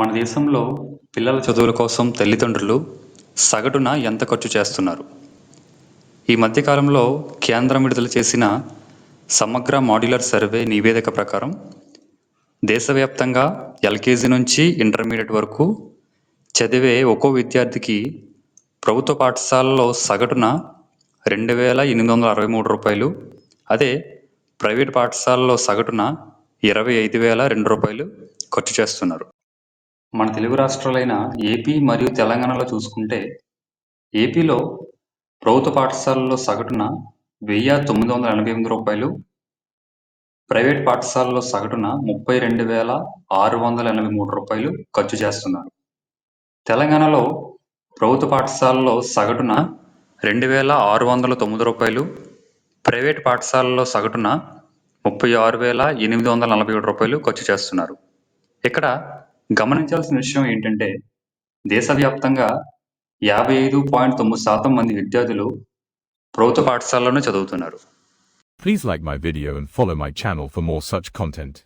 మన దేశంలో పిల్లల చదువుల కోసం తల్లిదండ్రులు సగటున ఎంత ఖర్చు చేస్తున్నారు? ఈ మధ్యకాలంలో కేంద్రం విడుదల చేసిన సమగ్ర మాడ్యులర్ సర్వే నివేదిక ప్రకారం దేశవ్యాప్తంగా ఎల్కేజీ నుంచి ఇంటర్మీడియట్ వరకు చదివే ఒక్కో విద్యార్థికి ప్రభుత్వ పాఠశాలలో సగటున రెండు వేల ఎనిమిది వందల అరవై మూడు రూపాయలు అదే ప్రైవేట్ పాఠశాలలో సగటున ఇరవై ఐదు వేల రెండు రూపాయలు ఖర్చు చేస్తున్నారు. మన తెలుగు రాష్ట్రాలైన ఏపీ మరియు తెలంగాణలో చూసుకుంటే ఏపీలో ప్రభుత్వ పాఠశాలలో సగటున వెయ్యి తొమ్మిది వందల ఎనభై ఎనిమిది రూపాయలు ప్రైవేట్ పాఠశాలలో సగటున ముప్పై రెండు వేల ఆరు వందల ఎనభై మూడు రూపాయలు ఖర్చు చేస్తున్నారు. తెలంగాణలో ప్రభుత్వ పాఠశాలలో సగటున రెండు వేల ఆరు వందల తొమ్మిది రూపాయలు ప్రైవేట్ పాఠశాలలో సగటున ముప్పై ఆరు వేల ఎనిమిది వందల నలభై ఏడు రూపాయలు ఖర్చు చేస్తున్నారు. ఇక్కడ గమనించాల్సిన విషయం ఏంటంటే దేశవ్యాప్తంగా యాభై ఐదు పాయింట్ తొమ్మిది శాతం మంది విద్యార్థులు ప్రభుత్వ పాఠశాలలోనే చదువుతున్నారు Please like my video and follow my channel for more such content.